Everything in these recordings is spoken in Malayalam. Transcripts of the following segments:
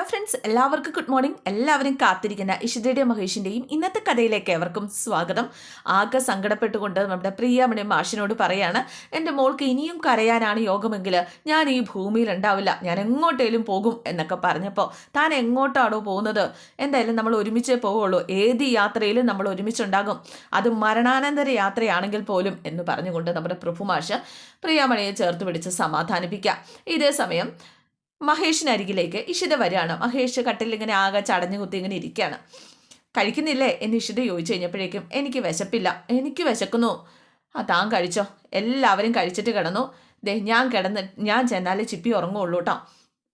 ഹലോ ഫ്രണ്ട്സ് എല്ലാവർക്കും ഗുഡ് മോർണിംഗ് എല്ലാവരും കാത്തിരിക്കുന്ന ഇഷിതയുടെയും മഹേഷിന്റെയും ഇന്നത്തെ കഥയിലേക്ക് എവർക്കും സ്വാഗതം. ആകെ സങ്കടപ്പെട്ടുകൊണ്ട് നമ്മുടെ പ്രിയാമണി മാഷിനോട് പറയാണ് എന്റെ മോൾക്ക് ഇനിയും കരയാനാണ് യോഗമെങ്കിൽ ഞാൻ ഈ ഭൂമിയിൽ ഉണ്ടാവില്ല ഞാൻ എങ്ങോട്ടേലും പോകും എന്നൊക്കെ പറഞ്ഞപ്പോൾ താൻ എങ്ങോട്ടാണോ പോകുന്നത്? എന്തായാലും നമ്മൾ ഒരുമിച്ചേ പോവുള്ളൂ. ഏത് യാത്രയിലും നമ്മൾ ഒരുമിച്ചുണ്ടാകും. അത് മരണാനന്തര യാത്രയാണെങ്കിൽ പോലും എന്ന് പറഞ്ഞുകൊണ്ട് നമ്മുടെ പ്രഭുമാഷ് പ്രിയാമണിയെ ചേർത്ത് പിടിച്ച് സമാധാനിപ്പിക്കാം ഇതേ സമയം മഹേഷിനരികിലേക്ക് ഇഷിത വരികയാണ്. മഹേഷ് കട്ടിൽ ഇങ്ങനെ ആകെ ചടഞ്ഞു കുത്തി ഇങ്ങനെ ഇരിക്കുകയാണ്. കഴിക്കുന്നില്ലേ എന്ന് ഇഷിത ചോദിച്ചു കഴിഞ്ഞപ്പോഴേക്കും എനിക്ക് വിശപ്പില്ല. എനിക്ക് വിശക്കുന്നു. ആ താൻ കഴിച്ചോ. എല്ലാവരും കഴിച്ചിട്ട് കിടന്നു. ദേ ഞാൻ കിടന്ന് ഞാൻ ചെന്നാലേ ചിപ്പി ഉറങ്ങുള്ളൂ കേട്ടോ.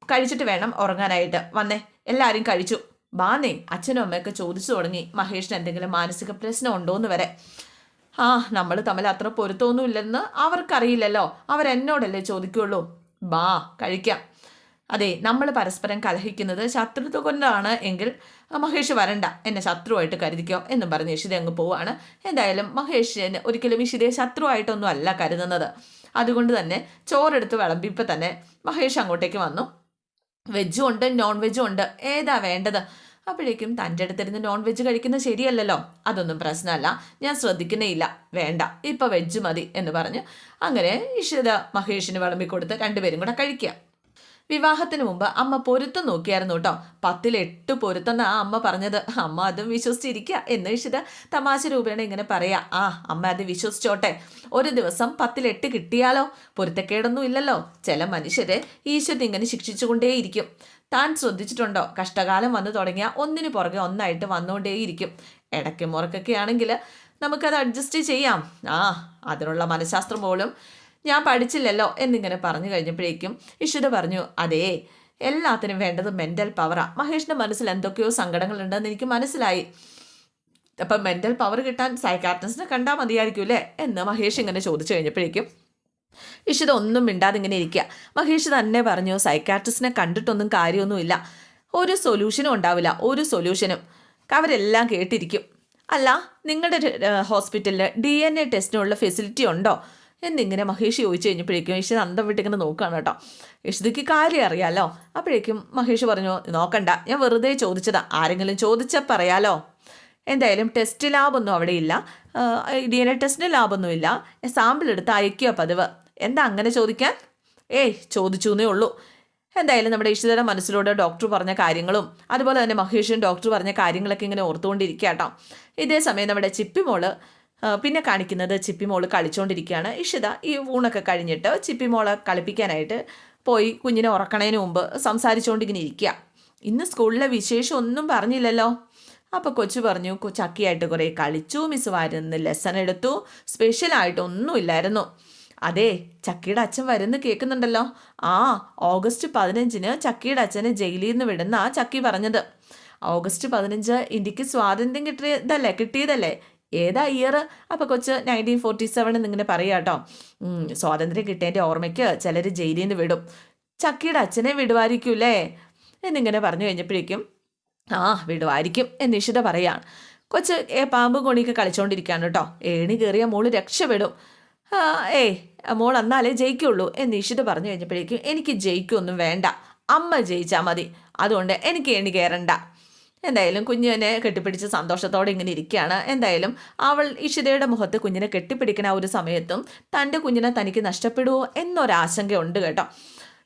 കഴിച്ചിട്ട് വേണം ഉറങ്ങാനായിട്ട്. വന്നേ എല്ലാവരും കഴിച്ചു. ബാന്നേ അച്ഛനും അമ്മയൊക്കെ ചോദിച്ചു തുടങ്ങി മഹേഷിന് എന്തെങ്കിലും മാനസിക പ്രശ്നം ഉണ്ടോയെന്ന് വരെ. ആ നമ്മൾ തമ്മിൽ അത്ര പൊരുത്തമൊന്നുമില്ലെന്ന് അവർക്കറിയില്ലല്ലോ. അവരെന്നോടല്ലേ ചോദിക്കുള്ളൂ. ബാ കഴിക്കാം. അതെ നമ്മൾ പരസ്പരം കലഹിക്കുന്നത് ശത്രുത്വ കൊണ്ടാണ് എങ്കിൽ മഹേഷ് വരണ്ട എന്നെ ശത്രുവായിട്ട് കരുതിക്കോ എന്നും പറഞ്ഞ് ഇഷിത അങ്ങ് പോവാണ്. എന്തായാലും മഹേഷിന് ഒരിക്കലും ഇഷിതയെ ശത്രുവായിട്ടൊന്നും അല്ല കരുതുന്നത്. അതുകൊണ്ട് തന്നെ ചോറെടുത്ത് വിളമ്പിപ്പോൾ തന്നെ മഹേഷ് അങ്ങോട്ടേക്ക് വന്നു. വെജും ഉണ്ട് നോൺ വെജും ഉണ്ട്. ഏതാ വേണ്ടത്? അപ്പോഴേക്കും തന്റെ അടുത്തിരുന്ന് നോൺ വെജ് കഴിക്കുന്നത് ശരിയല്ലല്ലോ? അതൊന്നും പ്രശ്നമല്ല. ഞാൻ ശ്രദ്ധിക്കുന്നേ ഇല്ല. വേണ്ട. ഇപ്പം വെജ് മതി എന്ന് പറഞ്ഞ് അങ്ങനെ ഇഷിത മഹേഷിന് വിളമ്പിക്കൊടുത്ത് രണ്ടുപേരും കൂടെ കഴിക്കുക. വിവാഹത്തിന് മുമ്പ് അമ്മ പൊരുത്തം നോക്കിയായിരുന്നു കേട്ടോ. പത്തിൽ എട്ട് പൊരുത്തം ആ അമ്മ പറഞ്ഞത്. അമ്മ അതും വിശ്വസിച്ചിരിക്കുക എന്ന് ഇഷിത തമാശ രൂപേണ ഇങ്ങനെ പറയാ. ആ അമ്മ അത് വിശ്വസിച്ചോട്ടെ. ഒരു ദിവസം പത്തിൽ എട്ട് കിട്ടിയാലോ? പൊരുത്തക്കേടൊന്നും ഇല്ലല്ലോ. ചില മനുഷ്യരെ ഈശ്വരൻ ഇങ്ങനെ ശിക്ഷിച്ചുകൊണ്ടേയിരിക്കും. താൻ ശ്രദ്ധിച്ചിട്ടുണ്ടോ? കഷ്ടകാലം വന്നു തുടങ്ങിയ ഒന്നിനു പുറകെ ഒന്നായിട്ട് വന്നുകൊണ്ടേയിരിക്കും. ഇടയ്ക്ക് മുറക്കൊക്കെ ആണെങ്കിൽ നമുക്കത് അഡ്ജസ്റ്റ് ചെയ്യാം. ആ അതിനുള്ള മനഃശാസ്ത്രം പോലും ഞാൻ പഠിച്ചില്ലല്ലോ എന്നിങ്ങനെ പറഞ്ഞു കഴിഞ്ഞപ്പോഴേക്കും ഇഷിത പറഞ്ഞു അതേ എല്ലാത്തിനും വേണ്ടത് മെന്റൽ പവറാണ് മഹേഷിന്റെ മനസ്സിൽ എന്തൊക്കെയോ സങ്കടങ്ങളുണ്ടെന്ന് എനിക്ക് മനസ്സിലായി. അപ്പം മെന്റൽ പവർ കിട്ടാൻ സൈക്കാട്രിസ്റ്റിനെ കണ്ടാൽ മതിയായിരിക്കും അല്ലേ? എന്ന് മഹേഷ് ഇങ്ങനെ ചോദിച്ചു കഴിഞ്ഞപ്പോഴേക്കും ഇഷിത ഒന്നും മിണ്ടാതെ ഇങ്ങനെ ഇരിക്കുക. മഹേഷ് തന്നെ പറഞ്ഞു സൈക്കാട്രിസ്റ്റിനെ കണ്ടിട്ടൊന്നും കാര്യമൊന്നുമില്ല. ഒരു സൊല്യൂഷനും ഉണ്ടാവില്ല. ഒരു സൊല്യൂഷനും അവരെല്ലാം കേട്ടിരിക്കും. അല്ല നിങ്ങളുടെ ഹോസ്പിറ്റലിൽ ഡി എൻ എ ടെസ്റ്റിനുള്ള ഫെസിലിറ്റി ഉണ്ടോ? എന്നിങ്ങനെ മഹേഷ് ചോദിച്ചു കഴിഞ്ഞപ്പോഴേക്കും ഇഷിത അന്തം വിട്ടിങ്ങനെ നോക്കുകയാണ് കേട്ടോ. ഇഷിതയ്ക്ക് കാര്യം അറിയാലോ? അപ്പോഴേക്കും മഹേഷ് പറഞ്ഞു നോക്കണ്ട ഞാൻ വെറുതെ ചോദിച്ചതാ. ആരെങ്കിലും ചോദിച്ചാൽ പറയാലോ? എന്തായാലും ടെസ്റ്റ് ലാബൊന്നും അവിടെ ഇല്ല. ഡി എൻ എ ടെസ്റ്റിന് ലാബൊന്നുമില്ല സാമ്പിൾ എടുത്ത് അയക്കുക പതിവ്. എന്താ അങ്ങനെ ചോദിക്കാൻ? ഏയ് ചോദിച്ചു എന്നേ ഉള്ളൂ. എന്തായാലും നമ്മുടെ ഇഷിതയുടെ മനസ്സിലൂടെ ഡോക്ടർ പറഞ്ഞ കാര്യങ്ങളും അതുപോലെ തന്നെ മഹേഷും ഡോക്ടർ പറഞ്ഞ കാര്യങ്ങളൊക്കെ ഇങ്ങനെ ഓർത്തുകൊണ്ടിരിക്കുക കേട്ടോ. ഇതേ സമയം നമ്മുടെ ചിപ്പിമോൾ പിന്നെ കാണിക്കുന്നത് ചിപ്പിമോൾ കളിച്ചുകൊണ്ടിരിക്കുകയാണ് ഇഷിത ഈ ഊണൊക്കെ കഴിഞ്ഞിട്ട് ചിപ്പിമോളെ കളിപ്പിക്കാനായിട്ട് പോയി കുഞ്ഞിനെ ഉറക്കണതിന് മുമ്പ് സംസാരിച്ചുകൊണ്ടിങ്ങനെ ഇരിക്കുക. ഇന്ന് സ്കൂളിലെ വിശേഷം ഒന്നും പറഞ്ഞില്ലല്ലോ. അപ്പോൾ കൊച്ചു പറഞ്ഞു ചക്കിയായിട്ട് കുറേ കളിച്ചു മിസ് വാരുന്ന് ലെസൺ എടുത്തു സ്പെഷ്യലായിട്ടൊന്നുമില്ലായിരുന്നു അതെ ചക്കിയുടെ അച്ഛൻ വരുന്ന കേൾക്കുന്നുണ്ടല്ലോ. ആ ഓഗസ്റ്റ് പതിനഞ്ചിന് ചക്കിയുടെ അച്ഛനെ ജയിലിൽ നിന്ന് വിടുന്ന ആ ചക്കി പറഞ്ഞത്. ഓഗസ്റ്റ് പതിനഞ്ച് ഇന്ത്യയ്ക്ക് സ്വാതന്ത്ര്യം കിട്ടിയതല്ലേ കിട്ടിയതല്ലേ? ഏതാ ഇയർ അപ്പോൾ കൊച്ച് നയന്റീൻ ഫോർട്ടി സെവൻ എന്നിങ്ങനെ പറയാം കേട്ടോ സ്വാതന്ത്ര്യം കിട്ടിയതിന്റെ ഓർമ്മയ്ക്ക് ചിലർ ജയിലിൽ നിന്ന് വിടും. ചക്കിയുടെ അച്ഛനെ വിടുവായിരിക്കൂലേ എന്നിങ്ങനെ പറഞ്ഞു കഴിഞ്ഞപ്പോഴേക്കും ആ വിടുവായിരിക്കും എന്ന് ഇഷിത പറയാണ്. കൊച്ച് ഏ പാമ്പും കൊണിയൊക്കെ കളിച്ചുകൊണ്ടിരിക്കുകയാണ് കേട്ടോ ഏണി കയറിയ മോൾ രക്ഷപ്പെടും. ഏയ് മോൾ എന്നാലേ ജയിക്കുള്ളൂ എന്ന് ഇഷിത പറഞ്ഞു കഴിഞ്ഞപ്പോഴേക്കും എനിക്ക് ജയിക്കൊന്നും വേണ്ട. അമ്മ ജയിച്ചാൽ മതി. അതുകൊണ്ട് എനിക്ക് ഏണി കയറണ്ട. എന്തായാലും കുഞ്ഞിനെ കെട്ടിപ്പിടിച്ച് സന്തോഷത്തോടെ ഇങ്ങനെ ഇരിക്കുകയാണ്. എന്തായാലും അവൾ ഇഷിതയുടെ മുഖത്ത് കുഞ്ഞിനെ കെട്ടിപ്പിടിക്കുന്ന ആ ഒരു സമയത്തും തന്റെ കുഞ്ഞിനെ തനിക്ക് നഷ്ടപ്പെടുമോ എന്നൊരാശങ്ക ഉണ്ട് കേട്ടോ.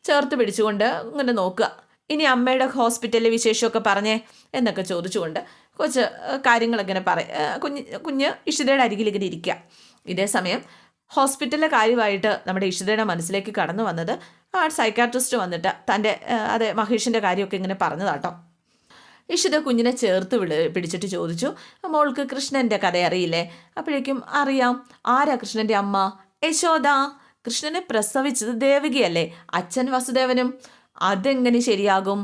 ചേർത്ത് പിടിച്ചുകൊണ്ട് ഇങ്ങനെ നോക്കുക. ഇനി അമ്മയുടെ ഹോസ്പിറ്റലിലെ വിശേഷമൊക്കെ പറഞ്ഞേ എന്നൊക്കെ ചോദിച്ചുകൊണ്ട് കൊച്ച് കാര്യങ്ങളിങ്ങനെ പറ കുഞ്ഞ് കുഞ്ഞ് ഇഷിതയുടെ അരികിൽ ഇങ്ങനെ ഇരിക്കുക. ഇതേ സമയം ഹോസ്പിറ്റലിലെ കാര്യമായിട്ട് നമ്മുടെ ഇഷിതയുടെ മനസ്സിലേക്ക് കടന്നു വന്നത് ആ സൈക്കാട്രിസ്റ്റ് വന്നിട്ട് തന്റെ അതെ മഹേഷിന്റെ കാര്യമൊക്കെ ഇങ്ങനെ പറഞ്ഞതാട്ടോ ഇഷിത കുഞ്ഞിനെ ചേർത്ത് വിളി പിടിച്ചിട്ട് ചോദിച്ചു മോൾക്ക് കൃഷ്ണന്റെ കഥ അറിയില്ലേ? അപ്പോഴേക്കും അറിയാം. ആരാ കൃഷ്ണന്റെ അമ്മ? യശോദ. കൃഷ്ണനെ പ്രസവിച്ചത് ദേവകിയല്ലേ അച്ഛൻ വസുദേവനും. അതെങ്ങനെ ശരിയാകും?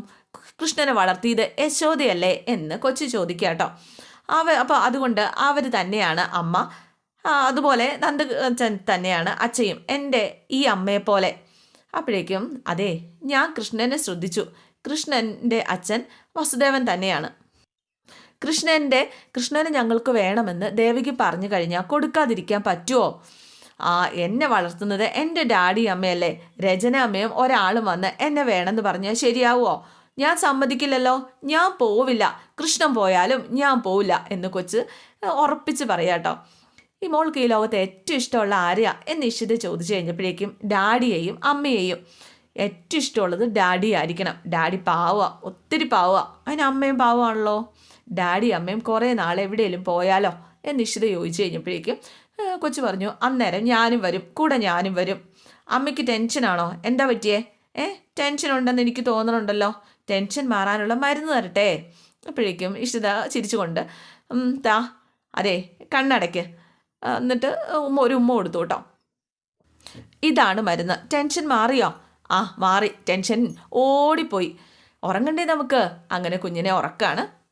കൃഷ്ണനെ വളർത്തിയത് യശോദയല്ലേ? എന്ന് കൊച്ചു ചോദിക്കാട്ടോ അവ അപ്പോൾ അതുകൊണ്ട് അവർ തന്നെയാണ് അമ്മ. അതുപോലെ നന്ദ തന്നെയാണ് അച്ഛയും എന്റെ ഈ അമ്മയെ പോലെ അപ്പോഴേക്കും അതെ ഞാൻ കൃഷ്ണനെ ശ്രദ്ധിച്ചു. കൃഷ്ണന്റെ അച്ഛൻ വസുദേവൻ തന്നെയാണ്. കൃഷ്ണന്റെ കൃഷ്ണനെ ഞങ്ങൾക്ക് വേണമെന്ന് ദേവിക്ക് പറഞ്ഞു കഴിഞ്ഞാൽ കൊടുക്കാതിരിക്കാൻ പറ്റുമോ ആ എന്നെ വളർത്തുന്നത് എന്റെ ഡാഡി അമ്മയല്ലേ? രചന അമ്മയും ഒരാളും വന്ന് എന്നെ വേണമെന്ന് പറഞ്ഞാൽ ശരിയാവുമോ ഞാൻ സമ്മതിക്കില്ലല്ലോ. ഞാൻ പോവില്ല. കൃഷ്ണൻ പോയാലും ഞാൻ പോവില്ല എന്ന് കൊച്ച് ഉറപ്പിച്ച് പറയാട്ടോ ഈ മോൾക്ക് ഈ ലോകത്ത് ഏറ്റവും ഇഷ്ടമുള്ള ആരെയാ എന്ന് ഇഷിത ചോദിച്ചു കഴിഞ്ഞപ്പോഴേക്കും ഡാഡിയെയും അമ്മയെയും ഏറ്റവും ഇഷ്ടമുള്ളത് ഡാഡി ആയിരിക്കണം. ഡാഡി പാവുക ഒത്തിരി പാവുക അതിന് അമ്മയും പാവമാണല്ലോ. ഡാഡി അമ്മയും കുറേ നാൾ എവിടെയെങ്കിലും പോയാലോ എന്ന് ഇഷിത ചോദിച്ചു കഴിഞ്ഞപ്പോഴേക്കും കൊച്ചു പറഞ്ഞു അന്നേരം ഞാനും വരും. കൂടെ ഞാനും വരും. അമ്മയ്ക്ക് ടെൻഷനാണോ എന്താ പറ്റിയേ? ഏ ടെൻഷൻ ഉണ്ടെന്ന് എനിക്ക് തോന്നണുണ്ടല്ലോ. ടെൻഷൻ മാറാനുള്ള മരുന്ന് തരട്ടെ. അപ്പോഴേക്കും ഇഷിത ചിരിച്ചുകൊണ്ട് താ അതെ കണ്ണടയ്ക്ക് എന്നിട്ട് ഉമ്മ ഒരു ഉമ്മ കൊടുത്തു കേട്ടോ. ഇതാണ് മരുന്ന്. ടെൻഷൻ മാറിയോ? ആ മാറി. ടെൻഷൻ ഓടിപ്പോയി. ഉറങ്ങണ്ടേ നമുക്ക്? അങ്ങനെ കുഞ്ഞിനെ ഉറക്കാണ്.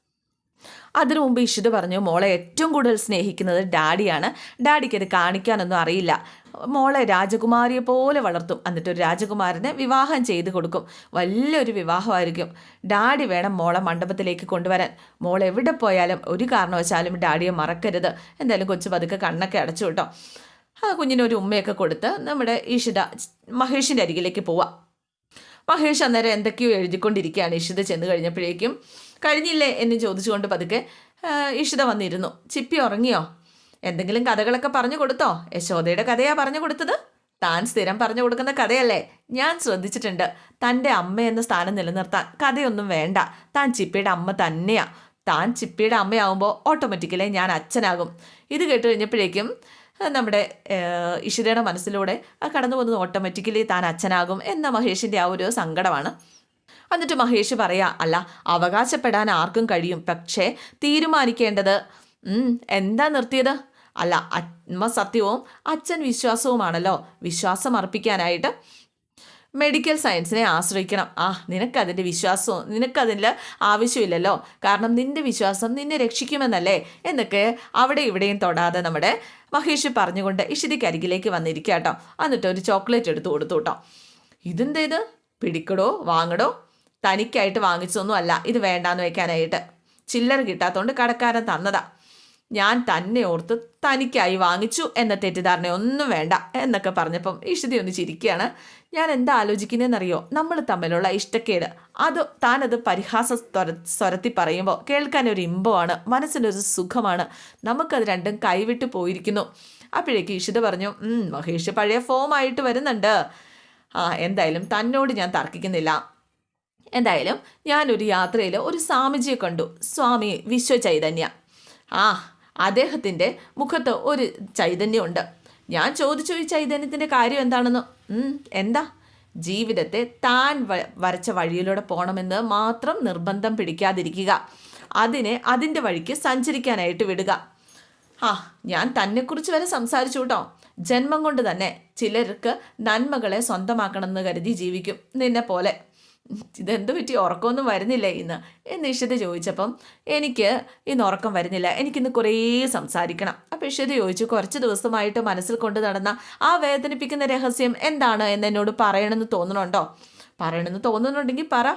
അതിനു മുമ്പ് ഇഷിത് പറഞ്ഞു മോളെ ഏറ്റവും കൂടുതൽ സ്നേഹിക്കുന്നത് ഡാഡിയാണ്. ഡാഡിക്ക് അത് കാണിക്കാനൊന്നും അറിയില്ല. മോളെ രാജകുമാരിയെ പോലെ വളർത്തും. എന്നിട്ട് ഒരു രാജകുമാരനെ വിവാഹം ചെയ്തു കൊടുക്കും. വലിയൊരു വിവാഹമായിരിക്കും. ഡാഡി വേണം മോളെ മണ്ഡപത്തിലേക്ക് കൊണ്ടുവരാൻ. മോൾ എവിടെ പോയാലും ഒരു കാരണവശാലും ഡാഡിയെ മറക്കരുത്. എന്തായാലും കൊച്ചു പതുക്കെ കണ്ണൊക്കെ അടച്ചു കേട്ടോ. ആ കുഞ്ഞിനൊരു ഉമ്മയൊക്കെ കൊടുത്ത് നമ്മുടെ ഈഷിത മഹേഷിന്റെ അരികിലേക്ക് പോവാം. മഹേഷ് അന്നേരം എന്തൊക്കെയോ എഴുതിക്കൊണ്ടിരിക്കുകയാണ്. ഇഷിത ചെന്ന് കഴിഞ്ഞപ്പോഴേക്കും കഴിഞ്ഞില്ലേ? എന്ന് ചോദിച്ചുകൊണ്ട് പതുക്കെ ഇഷിത വന്നിരുന്നു. ചിപ്പി ഉറങ്ങിയോ? എന്തെങ്കിലും കഥകളൊക്കെ പറഞ്ഞു കൊടുത്തോ? യശോദയുടെ കഥയാ പറഞ്ഞു കൊടുത്തത്? താൻ സ്ഥിരം പറഞ്ഞു കൊടുക്കുന്ന കഥയല്ലേ? ഞാൻ ശ്രദ്ധിച്ചിട്ടുണ്ട്. തന്റെ അമ്മ എന്ന സ്ഥാനം നിലനിർത്താൻ കഥയൊന്നും വേണ്ട. താൻ ചിപ്പിയുടെ അമ്മ തന്നെയാ. താൻ ചിപ്പിയുടെ അമ്മയാവുമ്പോൾ ഓട്ടോമാറ്റിക്കലി ഞാൻ അച്ഛനാകും. ഇത് കേട്ട് കഴിഞ്ഞപ്പോഴേക്കും നമ്മുടെ ഇഷിരയുടെ മനസ്സിലൂടെ കടന്നു പോകുന്നത് ഓട്ടോമാറ്റിക്കലി താൻ അച്ഛനാകും എന്ന മഹേഷിന്റെ ആ ഒരു സങ്കടമാണ്. എന്നിട്ട് മഹേഷ് പറയാ അല്ല അവകാശപ്പെടാൻ ആർക്കും കഴിയും. പക്ഷേ തീരുമാനിക്കേണ്ടത് എന്താ നിർത്തിയത്? അല്ല ആത്മസത്യവും അച്ഛൻ വിശ്വാസവുമാണല്ലോ. വിശ്വാസം അർപ്പിക്കാനായിട്ട് മെഡിക്കൽ സയൻസിനെ ആശ്രയിക്കണം. ആ നിനക്കതിന്റെ വിശ്വാസവും നിനക്കതിൽ ആവശ്യമില്ലല്ലോ. കാരണം നിന്റെ വിശ്വാസം നിന്നെ രക്ഷിക്കുമെന്നല്ലേ? എന്നൊക്കെ അവിടെ ഇവിടെയും തൊടാതെ നമ്മുടെ മഹേഷ് പറഞ്ഞുകൊണ്ട് ഇഷിതിക്ക് അരികിലേക്ക് വന്നിരിക്കുക കേട്ടോ എന്നിട്ട് ഒരു ചോക്ലേറ്റ് എടുത്തു കൊടുത്തു കേട്ടോ. ഇതെന്തേത് പിടിക്കടോ വാങ്ങടോ? തനിക്കായിട്ട് വാങ്ങിച്ചതൊന്നും അല്ല. ഇത് വേണ്ടാന്ന് വെക്കാനായിട്ട്. ചില്ലറ കിട്ടാത്തതുകൊണ്ട് കടക്കാരൻ തന്നതാ. ഞാൻ തന്നെ ഓർത്ത് തനിക്കായി വാങ്ങിച്ചു എന്ന തെറ്റിദ്ധാരണ ഒന്നും വേണ്ട എന്നൊക്കെ പറഞ്ഞപ്പം ഇഷിതി ഒന്ന് ചിരിക്കുകയാണ്. ഞാൻ എന്താ ആലോചിക്കുന്നതെന്നറിയോ നമ്മൾ തമ്മിലുള്ള ഇഷ്ടക്കേട്. അത് താനത് പരിഹാസ സ്വര സ്വരത്തി പറയുമ്പോൾ കേൾക്കാൻ ഒരു ഇമ്പമാണ് മനസ്സിനൊരു സുഖമാണ്. നമുക്കത് രണ്ടും കൈവിട്ട് പോയിരിക്കുന്നു. അപ്പോഴേക്ക് ഇഷിത പറഞ്ഞു മഹേഷ് പഴയ ഫോമായിട്ട് വരുന്നുണ്ട്. ആ എന്തായാലും തന്നോട് ഞാൻ തർക്കിക്കുന്നില്ല. എന്തായാലും ഞാനൊരു യാത്രയിൽ ഒരു സ്വാമിജിയെ കണ്ടു. സ്വാമി വിശ്വചൈതന്യ. ആ അദ്ദേഹത്തിന്റെ മുഖത്ത് ഒരു ചൈതന്യമുണ്ട്. ഞാൻ ചോദിച്ചു ഈ ചൈതന്യത്തിന്റെ കാര്യം എന്താണെന്ന്. എന്താ? ജീവിതത്തെ താൻ വരച്ച വഴിയിലൂടെ പോകണമെന്ന് മാത്രം നിർബന്ധം പിടിക്കാതിരിക്കുക. അതിനെ അതിന്റെ വഴിക്ക് സഞ്ചരിക്കാനായിട്ട് വിടുക. ആ ഞാൻ തന്നെക്കുറിച്ച് വരെ സംസാരിച്ചു കേട്ടോ. ജന്മം കൊണ്ട് തന്നെ ചിലർക്ക് നന്മകളെ സ്വന്തമാക്കണമെന്ന് കരുതി ജീവിക്കും നിന്നെ പോലെ ഇതെന്ത് പറ്റി? ഉറക്കമൊന്നും വരുന്നില്ല ഇന്ന്. എന്ന് ഇഷത ചോദിച്ചപ്പം എനിക്ക് ഇന്ന് ഉറക്കം വരുന്നില്ല. എനിക്കിന്ന് കുറേ സംസാരിക്കണം. അപ്പം ഇഷത ചോദിച്ചു കുറച്ച് ദിവസമായിട്ട് മനസ്സിൽ കൊണ്ട് നടന്ന ആ വേദനിപ്പിക്കുന്ന രഹസ്യം എന്താണ് എന്ന് എന്നോട് പറയണമെന്ന് തോന്നണുണ്ടോ പറയണമെന്ന് തോന്നുന്നുണ്ടെങ്കിൽ പറ.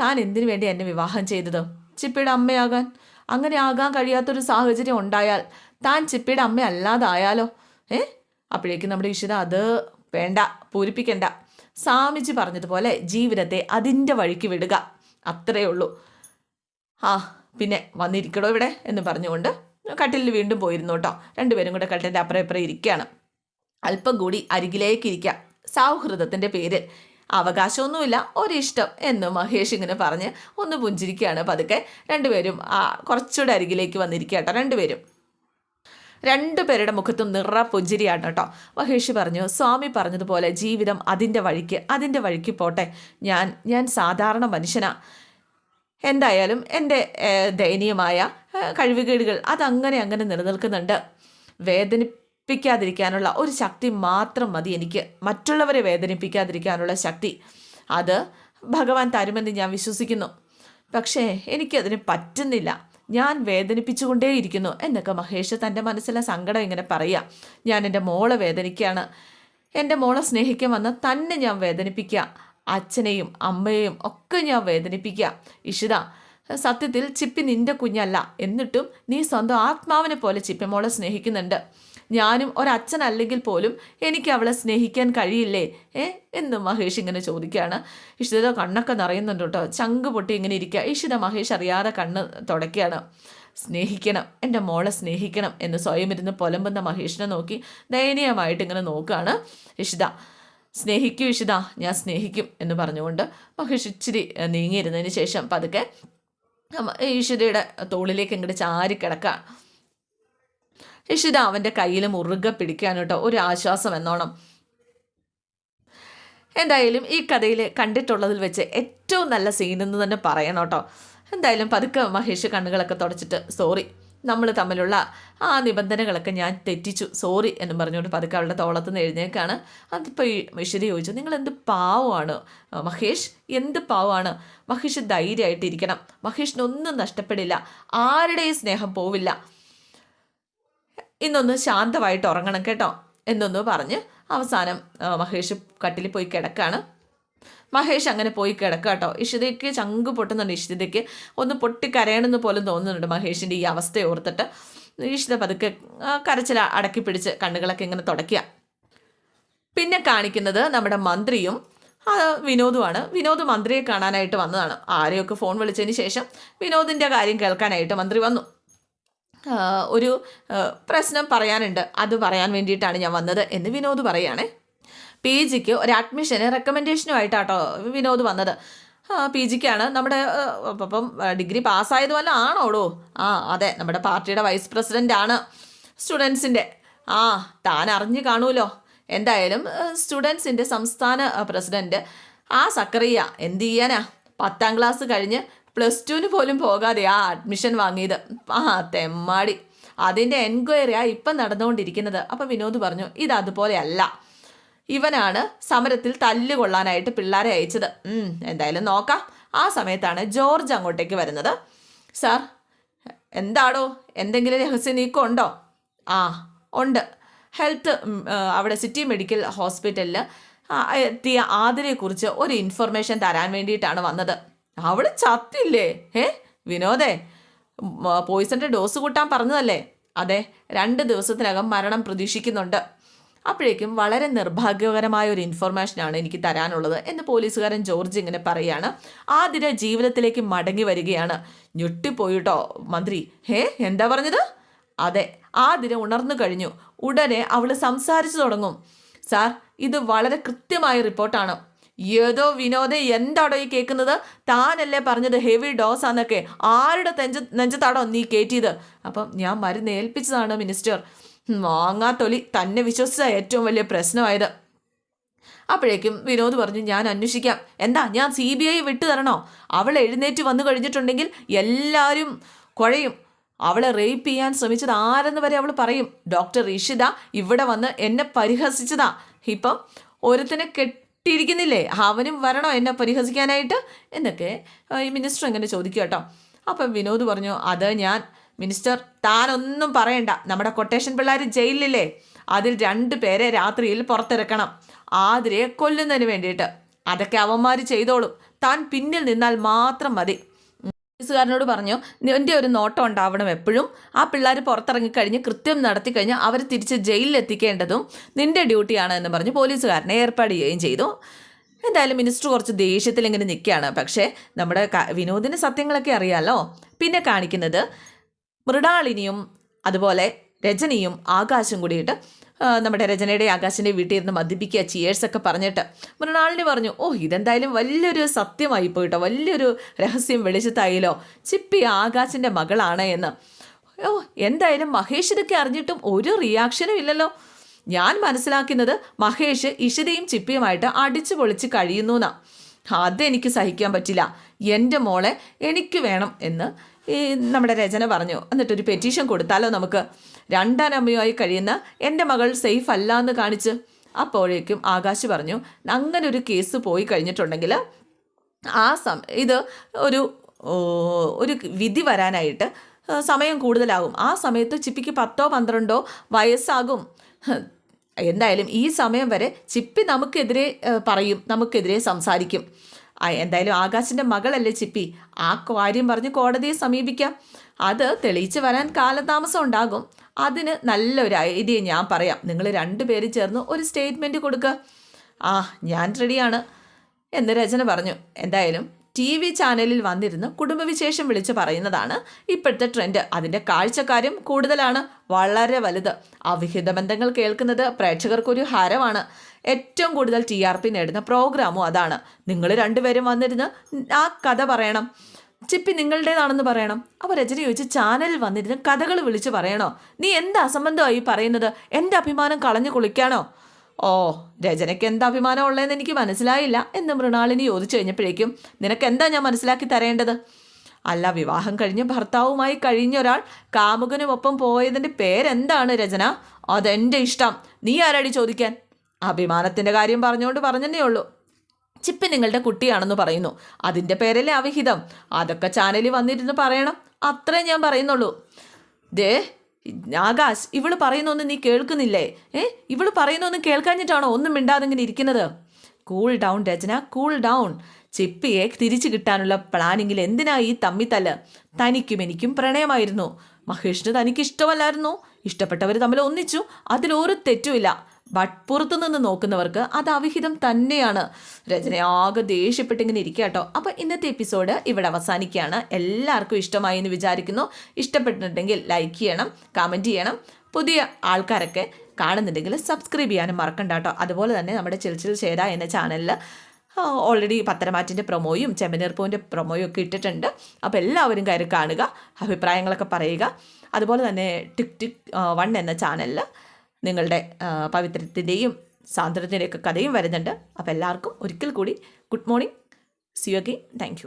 താൻ എന്തിനു വേണ്ടി എന്നെ വിവാഹം ചെയ്തത്? ചിപ്പിയുടെ അമ്മയാകാൻ? അങ്ങനെ ആകാൻ കഴിയാത്തൊരു സാഹചര്യം ഉണ്ടായാൽ താൻ ചിപ്പിയുടെ അമ്മ അല്ലാതായാലോ ഏ? അപ്പോഴേക്കും നമ്മുടെ ഇഷിത അത് വേണ്ട പൂരിപ്പിക്കണ്ട. സ്വാമിജി പറഞ്ഞതുപോലെ ജീവിതത്തെ അതിന്റെ വഴിക്ക് വിടുക. അത്രയേ ഉള്ളൂ. ആ പിന്നെ വന്നിരിക്കണോ ഇവിടെ എന്ന് പറഞ്ഞുകൊണ്ട് കട്ടിലിൽ വീണ്ടും പോയിരുന്നു കേട്ടോ. രണ്ടുപേരും കൂടെ കട്ടിലിന്റെ അപ്പുറം ഇപ്പുറം ഇരിക്കുകയാണ്. അല്പം കൂടി അരികിലേക്ക് ഇരിക്കുക. സൗഹൃദത്തിന്റെ പേര് അവകാശമൊന്നുമില്ല ഒരിഷ്ടം എന്ന് മഹേഷ് ഇങ്ങനെ പറഞ്ഞ് ഒന്ന് പുഞ്ചിരിക്കുകയാണ് പതുക്കെ. രണ്ടുപേരും കുറച്ചുകൂടെ അരികിലേക്ക് വന്നിരിക്കുക കേട്ടോ രണ്ടുപേരും. രണ്ടുപേരുടെ മുഖത്തും നിറ പുഞ്ചിരിയാണ് കേട്ടോ. മഹേഷ് പറഞ്ഞു സ്വാമി പറഞ്ഞതുപോലെ ജീവിതം അതിന്റെ വഴിക്ക് അതിന്റെ വഴിക്ക് പോട്ടെ. ഞാൻ ഞാൻ സാധാരണ മനുഷ്യനാ. എന്തായാലും എന്റെ ദയനീയമായ കഴിവുകേടുകൾ അതങ്ങനെ അങ്ങനെ നിലനിൽക്കുന്നുണ്ട്. വേദനിപ്പിക്കാതിരിക്കാനുള്ള ഒരു ശക്തി മാത്രം മതി എനിക്ക്. മറ്റുള്ളവരെ വേദനിപ്പിക്കാതിരിക്കാനുള്ള ശക്തി. അത് ഭഗവാൻ തരുമെന്ന് ഞാൻ വിശ്വസിക്കുന്നു. പക്ഷേ എനിക്കതിന് പറ്റുന്നില്ല. ഞാൻ വേദനിപ്പിച്ചുകൊണ്ടേയിരിക്കുന്നു എന്നൊക്കെ മഹേഷ് തന്റെ മനസ്സിലെ സങ്കടം ഇങ്ങനെ പറയുക ഞാൻ എന്റെ മോളെ വേദനിക്കുകയാണ് എന്റെ മോളെ സ്നേഹിക്കാൻ വന്ന തന്നെ ഞാൻ വേദനിപ്പിക്കുക അച്ഛനെയും അമ്മയെയും ഒക്കെ ഞാൻ വേദനിപ്പിക്കുക ഇഷിത സത്യത്തിൽ ചിപ്പി നിന്റെ കുഞ്ഞല്ല. എന്നിട്ടും നീ സ്വന്തം ആത്മാവിനെ പോലെ ചിപ്പി മോളെ സ്നേഹിക്കുന്നുണ്ട്. ഞാനും ഒരച്ഛനല്ലെങ്കിൽ പോലും എനിക്ക് അവളെ സ്നേഹിക്കാൻ കഴിയില്ലേ? ഏ? എന്ന് മഹേഷ് ഇങ്ങനെ ചോദിക്കുകയാണ്. ഇഷിത കണ്ണൊക്കെ നിറയുന്നുണ്ട് കേട്ടോ. ചങ്ക് പൊട്ടി ഇങ്ങനെ ഇരിക്കുക. ഇഷിത മഹേഷ് അറിയാതെ കണ്ണ് തുടയ്ക്കുകയാണ്. സ്നേഹിക്കണം. എന്റെ മോളെ സ്നേഹിക്കണം എന്ന് സ്വയം ഇരുന്ന് പൊലമ്പുന്ന മഹേഷിനെ നോക്കി ദയനീയമായിട്ട് ഇങ്ങനെ നോക്കുകയാണ് ഇഷിത സ്നേഹിക്കൂ ഇഷിത ഞാൻ സ്നേഹിക്കും എന്ന് പറഞ്ഞുകൊണ്ട് മഹേഷ് ഇച്ചിരി നീങ്ങിയിരുന്നതിന് ശേഷം പതുക്കെ ഈശ്വരയുടെ തോളിലേക്ക് ഇങ്ങോട്ട് ചാരി കിടക്കുക ഇഷിത അവന്റെ കയ്യിൽ മുറുകെ പിടിക്കാൻ ഒരു ആശ്വാസം എന്നോണം. എന്തായാലും ഈ കഥയിൽ കണ്ടിട്ടുള്ളതിൽ വെച്ച് ഏറ്റവും നല്ല സീൻ എന്ന് തന്നെ പറയണം കേട്ടോ. എന്തായാലും പതുക്കെ മഹേഷ് കണ്ണുകളൊക്കെ തുടച്ചിട്ട് സോറി നമ്മൾ തമ്മിലുള്ള ആ നിബന്ധനകളൊക്കെ ഞാൻ തെറ്റിച്ചു. സോറി എന്ന് പറഞ്ഞുകൊണ്ട് പതുക്കെ അവളുടെ തോളത്ത് നിന്ന് എഴുന്നേക്കാണ് അതിപ്പോൾ മിഷരി ചോദിച്ചു നിങ്ങൾ എന്ത് പാവമാണ് മഹേഷ് എന്ത് പാവമാണ് മഹേഷ് ധൈര്യമായിട്ടിരിക്കണം. മഹേഷിനൊന്നും നഷ്ടപ്പെടില്ല. ആരുടെയും സ്നേഹം പോവില്ല. ഇന്നൊന്ന് ശാന്തമായിട്ട് ഉറങ്ങണം കേട്ടോ എന്നൊന്ന് പറഞ്ഞ് അവസാനം മഹേഷ് കട്ടിൽ പോയി കിടക്കാണ്. മഹേഷ് അങ്ങനെ പോയി കിടക്കുക കേട്ടോ. ഇഷിതയ്ക്ക് ചങ്ക് പൊട്ടുന്നുണ്ട്. ഇഷിതയ്ക്ക് ഒന്ന് പൊട്ടിക്കരയണമെന്ന് പോലും തോന്നുന്നുണ്ട് മഹേഷിന്റെ ഈ അവസ്ഥ ഓർത്തിട്ട്. ഇഷിത പതുക്കെ കരച്ചിൽ അടക്കി പിടിച്ച് കണ്ണുകളൊക്കെ ഇങ്ങനെ തുടയ്ക്കുക. പിന്നെ കാണിക്കുന്നത് നമ്മുടെ മന്ത്രിയും വിനോദുമാണ്. വിനോദ് മന്ത്രിയെ കാണാനായിട്ട് വന്നതാണ്. ആരെയൊക്കെ ഫോൺ വിളിച്ചതിന് ശേഷം വിനോദിന്റെ കാര്യം കേൾക്കാനായിട്ട് മന്ത്രി വന്നു. ഒരു പ്രശ്നം പറയാനുണ്ട്. അത് പറയാൻ വേണ്ടിയിട്ടാണ് ഞാൻ വന്നത് എന്ന് വിനോദ് പറയുകയാണേ പി ജിക്ക് ഒരു അഡ്മിഷന് റെക്കമെൻഡേഷനുമായിട്ടാട്ടോ വിനോദ് വന്നത്. പി ജിക്കാണ് നമ്മുടെ അപ്പം ഡിഗ്രി പാസ്സായത് വല്ല ആണോടോ? ആ അതെ നമ്മുടെ പാർട്ടിയുടെ വൈസ് പ്രസിഡന്റ് ആണ്. സ്റ്റുഡൻസിന്റെ ആ താൻ അറിഞ്ഞു കാണുമല്ലോ എന്തായാലും സ്റ്റുഡൻസിന്റെ സംസ്ഥാന പ്രസിഡന്റ് ആ സക്കറിയ എന്ത് ചെയ്യാനാ? പത്താം ക്ലാസ് കഴിഞ്ഞ് പ്ലസ് ടുവിന് പോലും പോകാതെ ആ അഡ്മിഷൻ വാങ്ങിയത്. ആ തെമ്മാടി. അതിന്റെ എൻക്വയറിയാ ഇപ്പം നടന്നുകൊണ്ടിരിക്കുന്നത്. അപ്പം വിനോദ് പറഞ്ഞു ഇത് അതുപോലെയല്ല ഇവനാണ് സമരത്തിൽ തല്ലുകൊള്ളാനായിട്ട് പിള്ളേരെ അയച്ചത്. എന്തായാലും നോക്കാം. ആ സമയത്താണ് ജോർജ് അങ്ങോട്ടേക്ക് വരുന്നത്. സാർ എന്താണോ എന്തെങ്കിലും രഹസ്യം നീക്കം ഉണ്ടോ? ആ ഉണ്ട്. ഹെൽത്ത് അവിടെ സിറ്റി മെഡിക്കൽ ഹോസ്പിറ്റലിൽ എത്തിയ ആതിരയെക്കുറിച്ച് ഒരു ഇൻഫർമേഷൻ തരാൻ വേണ്ടിയിട്ടാണ് വന്നത്. അവിടെ ചത്തില്ലേ? ഏ വിനോദേ പോയിസന്റെ ഡോസ് കൂട്ടാൻ പറഞ്ഞതല്ലേ? അതെ രണ്ട് ദിവസത്തിനകം മരണം പ്രതീക്ഷിക്കുന്നുണ്ട്. അപ്പോഴേക്കും വളരെ നിർഭാഗ്യകരമായ ഒരു ഇൻഫർമേഷനാണ് എനിക്ക് തരാനുള്ളത് എന്ന് പോലീസുകാരൻ ജോർജ് ഇങ്ങനെ പറയുകയാണ് ആതിര ജീവിതത്തിലേക്ക് മടങ്ങി വരികയാണ്. ഞെട്ടിപ്പോയിട്ടോ മന്ത്രി? ഹേ എന്താ പറഞ്ഞത്? അതെ ആതിര ഉണർന്നു കഴിഞ്ഞു. ഉടനെ അവൾ സംസാരിച്ചു തുടങ്ങും. സാർ ഇത് വളരെ കൃത്യമായ റിപ്പോർട്ടാണ്. ഏതോ വിനോദ എന്താടോ ഈ കേൾക്കുന്നത് താനല്ലേ പറഞ്ഞത് ഹെവി ഡോസ് ആന്നൊക്കെ. ആരുടെ നെഞ്ച നെഞ്ചത്താടോ നീ കയറ്റിയത് അപ്പം ഞാൻ മരുന്ന് ഏൽപ്പിച്ചതാണ് മിനിസ്റ്റർ. വാങ്ങാത്തൊലി തന്നെ വിശ്വസിച്ച ഏറ്റവും വലിയ പ്രശ്നമായത്. അപ്പോഴേക്കും വിനോദ് പറഞ്ഞു ഞാൻ അന്വേഷിക്കാം. എന്താ ഞാൻ സി ബി ഐ വിട്ടു തരണോ? അവൾ എഴുന്നേറ്റ് വന്നു കഴിഞ്ഞിട്ടുണ്ടെങ്കിൽ എല്ലാവരും കുഴയും. അവളെ റേപ്പ് ചെയ്യാൻ ശ്രമിച്ചത് ആരെന്ന് വരെ അവൾ പറയും. ഡോക്ടർ ഇഷിത ഇവിടെ വന്ന് എന്നെ പരിഹസിച്ചതാ. ഇപ്പം ഒരുത്തിനെ കെട്ടിയിരിക്കുന്നില്ലേ അവനും വരണോ? എന്നെ പരിഹസിക്കാനായിട്ട്? എന്നൊക്കെ ഈ മിനിസ്റ്റർ ഇങ്ങനെ ചോദിക്കുക കേട്ടോ. അപ്പം വിനോദ് പറഞ്ഞു അത് ഞാൻ മിനിസ്റ്റർ താനൊന്നും പറയണ്ട. നമ്മുടെ കൊട്ടേഷൻ പിള്ളേർ ജയിലിലില്ലേ? അതിൽ രണ്ട് പേരെ രാത്രിയിൽ പുറത്തിറക്കണം. ആതിരയെ കൊല്ലുന്നതിന് വേണ്ടിയിട്ട്. അതൊക്കെ അവന്മാർ ചെയ്തോളും. താൻ പിന്നിൽ നിന്നാൽ മാത്രം മതി. പോലീസുകാരനോട് പറഞ്ഞു നിന്റെ ഒരു നോട്ടം ഉണ്ടാവണം എപ്പോഴും. ആ പിള്ളേർ പുറത്തിറങ്ങിക്കഴിഞ്ഞ് കൃത്യം നടത്തി കഴിഞ്ഞാൽ അവർ തിരിച്ച് ജയിലിൽ എത്തിക്കേണ്ടതും നിന്റെ ഡ്യൂട്ടിയാണ് എന്ന് പറഞ്ഞ് പോലീസുകാരനെ ഏർപ്പാട് ചെയ്യുകയും ചെയ്തു. എന്തായാലും മിനിസ്റ്റർ കുറച്ച് ദേഷ്യത്തിൽ ഇങ്ങനെ നിൽക്കുകയാണ്. പക്ഷേ നമ്മുടെ വിനോദിന് സത്യങ്ങളൊക്കെ അറിയാമല്ലോ പിന്നെ കാണിക്കുന്നത് മൃണാളിനിയും അതുപോലെ രജനിയും ആകാശം കൂടിയിട്ട് നമ്മുടെ രചനയുടെ ആകാശിന്റെ വീട്ടിൽ ഇരുന്ന് മദ്യപിക്കുക ചിയേഴ്സൊക്കെ പറഞ്ഞിട്ട് മൃണാളിനി പറഞ്ഞു ഓ ഇതെന്തായാലും വലിയൊരു സത്യമായി പോയിട്ടോ വലിയൊരു രഹസ്യം വെളിച്ചത്തായില്ലോ ചിപ്പി ആകാശിന്റെ മകളാണ് എന്ന്. ഓ എന്തായാലും മഹേഷ് ഇതൊക്കെ അറിഞ്ഞിട്ടും ഒരു റിയാക്ഷനും ഇല്ലല്ലോ. ഞാൻ മനസ്സിലാക്കുന്നത് മഹേഷ് ഇഷിതയും ചിപ്പിയുമായിട്ട് അടിച്ചു പൊളിച്ച് കഴിയുന്നു എന്നാ. അതെനിക്ക് സഹിക്കാൻ പറ്റില്ല. എന്റെ മോളെ എനിക്ക് വേണം എന്ന് ഈ നമ്മുടെ രചന പറഞ്ഞു. എന്നിട്ടൊരു പെറ്റീഷൻ കൊടുത്താലോ നമുക്ക്? രണ്ടാനമ്മയുമായി കഴിയുന്ന എന്റെ മകൾ സേഫ് അല്ല എന്ന് കാണിച്ച് അപ്പോഴേക്കും ആകാശ് പറഞ്ഞു അങ്ങനെ ഒരു കേസ് പോയി കഴിഞ്ഞിട്ടുണ്ടെങ്കിൽ ആ സം ഇത് ഒരു ഒരു വിധി വരാനായിട്ട് സമയം കൂടുതലാകും. ആ സമയത്ത് ചിപ്പിക്ക് പത്തോ പന്ത്രണ്ടോ വയസ്സാകും. എന്തായാലും ഈ സമയം വരെ ചിപ്പി നമുക്കെതിരെ പറയും നമുക്കെതിരെ സംസാരിക്കും. എന്തായാലും ആകാശിന്റെ മകളല്ലേ ചിപ്പി? ആ കാര്യം പറഞ്ഞ് കോടതിയെ സമീപിക്കാം. അത് തെളിയിച്ച് വരാൻ കാലതാമസം ഉണ്ടാകും. അതിന് നല്ലൊരു ഐഡിയ ഞാൻ പറയാം. നിങ്ങൾ രണ്ടുപേരും ചേർന്ന് ഒരു സ്റ്റേറ്റ്മെന്റ് കൊടുക്കുക ആ ഞാൻ റെഡിയാണ് എന്ന് രചന പറഞ്ഞു. എന്തായാലും ടി വി ചാനലിൽ വന്നിരുന്ന് കുടുംബവിശേഷം വിളിച്ച് പറയുന്നതാണ് ഇപ്പോഴത്തെ ട്രെൻഡ്. അതിന്റെ കാഴ്ചക്കാരും കൂടുതലാണ്. വളരെ വലുത്. അവിഹിത ബന്ധങ്ങൾ കേൾക്കുന്നത് പ്രേക്ഷകർക്കൊരു ഹരമാണ്. ഏറ്റവും കൂടുതൽ ടി ആർ പി നേടുന്ന പ്രോഗ്രാമും അതാണ്. നിങ്ങൾ രണ്ടുപേരും വന്നിരുന്ന് ആ കഥ പറയണം. ചിപ്പി നിങ്ങളുടേതാണെന്ന് പറയണം. അപ്പോൾ രചന ചോദിച്ച് ചാനലിൽ വന്നിരുന്ന് കഥകൾ വിളിച്ച് പറയണോ? നീ എന്ത് അസംബന്ധമായി പറയുന്നത്? എന്റെ അഭിമാനം കളഞ്ഞു കുളിക്കാനോ? ഓ രചനയ്ക്ക് എന്താ അഭിമാനം ഉള്ളതെന്ന് എനിക്ക് മനസ്സിലായില്ല എന്ന് മൃണാളിനി ചോദിച്ചു കഴിഞ്ഞപ്പോഴേക്കും നിനക്ക് എന്താ ഞാൻ മനസ്സിലാക്കി തരേണ്ടത്? അല്ല വിവാഹം കഴിഞ്ഞ് ഭർത്താവുമായി കഴിഞ്ഞ ഒരാൾ കാമുകനുമൊപ്പം പോയതിന്റെ പേരെന്താണ് രചന? അതെന്റെ ഇഷ്ടം. നീ ആരാടി ചോദിക്കാൻ? അഭിമാനത്തിന്റെ കാര്യം പറഞ്ഞുകൊണ്ട് പറഞ്ഞതേ ഉള്ളൂ. ചിപ്പ് നിങ്ങളുടെ കുട്ടിയാണെന്ന് പറയുന്നു. അതിന്റെ പേരല്ലേ അവിഹിതം. അതൊക്കെ ചാനലിൽ വന്നിരുന്ന് പറയണം. അത്രേ ഞാൻ പറയുന്നുള്ളൂ. ദേ ആകാശ് ഇവൾ പറയുന്നൊന്നും നീ കേൾക്കുന്നില്ലേ? ഏ? ഇവൾ പറയുന്നൊന്നും കേൾക്കാഞ്ഞിട്ടാണോ ഒന്നും മിണ്ടാതെ ഇങ്ങനെ ഇരിക്കുന്നത്? Cool down Rachana. Cool down ചിപ്പിയെ തിരിച്ചു കിട്ടാനുള്ള പ്ലാനിങ്ങിൽ എന്തിനാ ഈ തമ്മിത്തല്ല്? തനിക്കും എനിക്കും പ്രണയമായിരുന്നു. മഹേഷിന് തനിക്ക് ഇഷ്ടമല്ലായിരുന്നു ഇഷ്ടപ്പെട്ടവർ തമ്മിൽ ഒന്നിച്ചു. അതിലൊരു തെറ്റുമില്ല. ബട്ട് പുറത്തുനിന്ന് നോക്കുന്നവർക്ക് അത് അവിഹിതം തന്നെയാണ്. രചന ആകെ ദേഷ്യപ്പെട്ടിങ്ങനെ ഇരിക്കുക കേട്ടോ. അപ്പോൾ ഇന്നത്തെ എപ്പിസോഡ് ഇവിടെ അവസാനിക്കുകയാണ്. എല്ലാവർക്കും ഇഷ്ടമായി എന്ന് വിചാരിക്കുന്നു. ഇഷ്ടപ്പെട്ടിട്ടുണ്ടെങ്കിൽ ലൈക്ക് ചെയ്യണം കമന്റ് ചെയ്യണം. പുതിയ ആൾക്കാരൊക്കെ കാണുന്നുണ്ടെങ്കിൽ സബ്സ്ക്രൈബ് ചെയ്യാനും മറക്കണ്ട കേട്ടോ. അതുപോലെ തന്നെ നമ്മുടെ ചിൽച്ചിൽ ചേര എന്ന ചാനലിൽ ഓൾറെഡി പത്തരമാറ്റിന്റെ പ്രൊമോയും ചെമ്പനീർപ്പൂവിന്റെ പ്രൊമോയും ഒക്കെ ഇട്ടിട്ടുണ്ട്. അപ്പോൾ എല്ലാവരും കയറി കാണുക അഭിപ്രായങ്ങളൊക്കെ പറയുക. അതുപോലെ തന്നെ ടിക് ടിക് വൺ എന്ന ചാനലിൽ നിങ്ങളുടെ പവിത്രത്തിന്റെയും സാന്ദ്രത്തിന്റെയൊക്കെ കഥയും വരുന്നുണ്ട്. അപ്പോൾ എല്ലാവർക്കും ഒരിക്കൽ കൂടി good morning. See you again thank